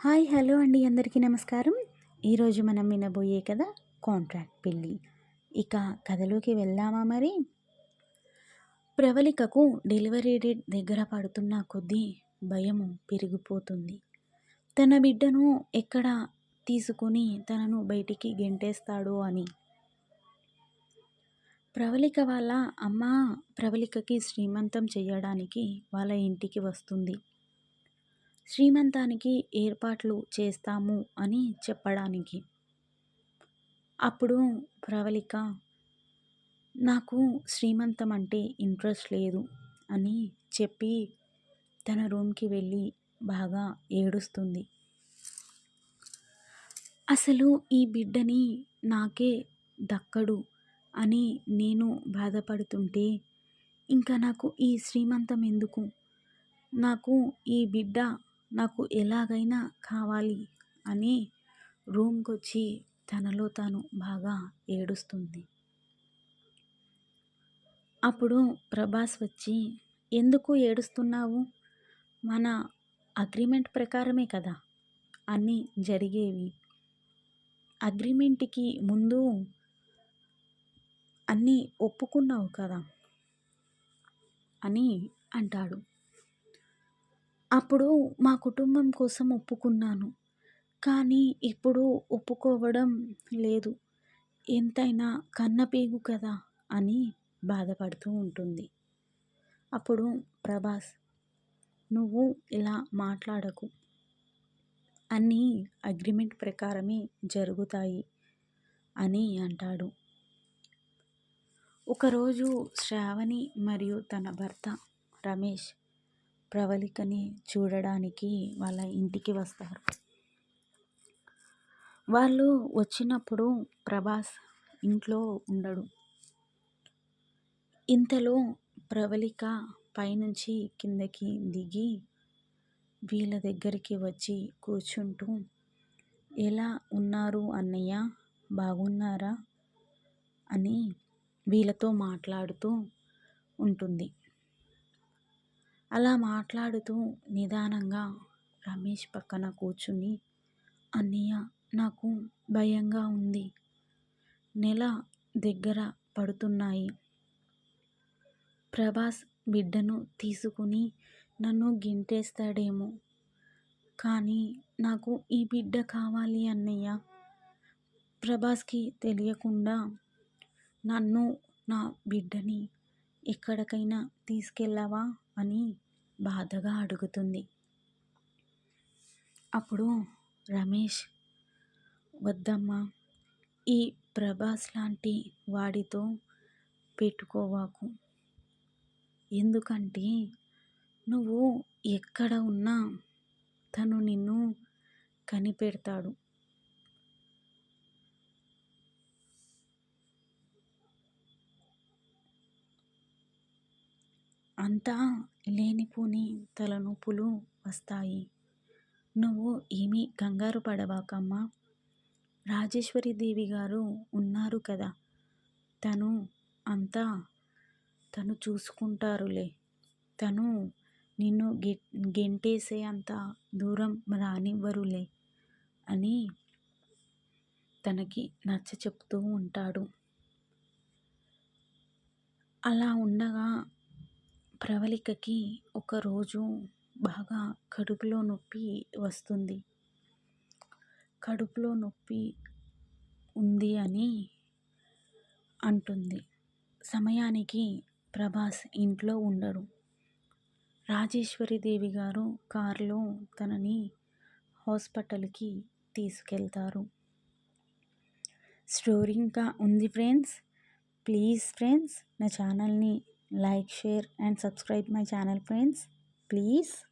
Hi hello అండి అందరికీ నమస్కారం. ఈరోజు మనం వినబోయే కథ కాంట్రాక్ట్ పెళ్ళి. ఇక కథలోకి వెళ్దామా మరి? ప్రవళికకు డెలివరీ డేట్ దగ్గర పడుతున్న కొద్దీ భయము పెరిగిపోతుంది. తన బిడ్డను ఎక్కడ తీసుకుని తనను బయటికి గెంటేస్తాడో అని. ప్రవళిక వాళ్ళ అమ్మ ప్రవళికకి శ్రీమంతం చేయడానికి వాళ్ళ ఇంటికి వస్తుంది. శ్రీమంతానికి ఏర్పాట్లు చేస్తాము అని చెప్పడానికి. అప్పుడు ప్రవళిక నాకు శ్రీమంతం అంటే ఇంట్రెస్ట్ లేదు అని చెప్పి తన రూమ్కి వెళ్ళి బాగా ఏడుస్తుంది. అసలు ఈ బిడ్డని నాకే దక్కడు అని నేను బాధపడుతుంటే ఇంకా నాకు ఈ శ్రీమంతం ఎందుకు నాకు ఈ బిడ్డ నాకు ఎలాగైనా కావాలి అని రూమ్కి వచ్చి తనలో తాను బాగా ఏడుస్తుంది. అప్పుడు ప్రభాస్ వచ్చి ఎందుకు ఏడుస్తున్నావు? మన అగ్రిమెంట్ ప్రకారమే కదా అన్నీ జరిగేవి. అగ్రిమెంట్కి ముందు అన్నీ ఒప్పుకున్నావు కదా అని అంటాడు. అప్పుడు మా కుటుంబం కోసం ఒప్పుకున్నాను. కానీ ఇప్పుడు ఒప్పుకోవడం లేదు. ఎంతైనా కన్నపేగు కదా అని బాధపడుతూ ఉంటుంది. అప్పుడు ప్రభాస్ నువ్వు ఇలా మాట్లాడకు. అన్నీ అగ్రిమెంట్ ప్రకారమే జరుగుతాయి అని అంటాడు. ఒకరోజు శ్రావణి మరియు తన భర్త రమేష్ ప్రవళికని చూడడానికి వాళ్ళ ఇంటికి వస్తారు. వాళ్ళు వచ్చినప్పుడు ప్రభాస్ ఇంట్లో ఉండడు. ఇంతలో ప్రవళిక పైనుంచి కిందకి దిగి వీళ్ళ దగ్గరికి వచ్చి కూర్చుంటూ ఎలా ఉన్నారు అన్నయ్య? బాగున్నారా? అని వీళ్ళతో మాట్లాడుతూ ఉంటుంది. అలా మాట్లాడుతూ నిదానంగా రమేష్ పక్కన కూర్చుని అన్నయ్య నాకు భయంగా ఉంది. నెల దగ్గర పడుతున్నాయి. ప్రభాస్ బిడ్డను తీసుకుని నన్ను గింటేస్తాడేమో. కానీ నాకు ఈ బిడ్డ కావాలి అన్నయ్య. ప్రభాస్కి తెలియకుండా నన్ను నా బిడ్డని ఎక్కడికైనా తీసుకెళ్ళవా? అని బాధగా అడుగుతుంది. అప్పుడు రమేష్ వద్దమ్మా ఈ ప్రభాస్ లాంటి వాడితో పెట్టుకోవాకు. ఎందుకంటే నువ్వు ఎక్కడ ఉన్నా తను నిన్ను కనిపెడతాడు. అంతా లేనిపోని తలనొప్పులు వస్తాయి. నువ్వు ఏమీ కంగారు పడవాకమ్మా. రాజేశ్వరీదేవి గారు ఉన్నారు కదా. తను అంతా తను చూసుకుంటారులే. తను నిన్ను గె గెంటేసే అంత దూరం రానివ్వరులే అని తనకి నచ్చ చెప్తూ ఉంటాడు. అలా ఉండగా ప్రవళికకి ఒకరోజు బాగా కడుపులో నొప్పి వస్తుంది. కడుపులో నొప్పి ఉంది అని అంటుంది. సమయానికి ప్రభాస్ ఇంట్లో ఉండడు రాజేశ్వరిదేవి గారు కారులో తనని హాస్పిటల్కి తీసుకెళ్తారు. స్టోరీ ఇంకా ఉంది ఫ్రెండ్స్. ప్లీజ్ ఫ్రెండ్స్ నా ఛానల్ని like share and subscribe my channel friends. Please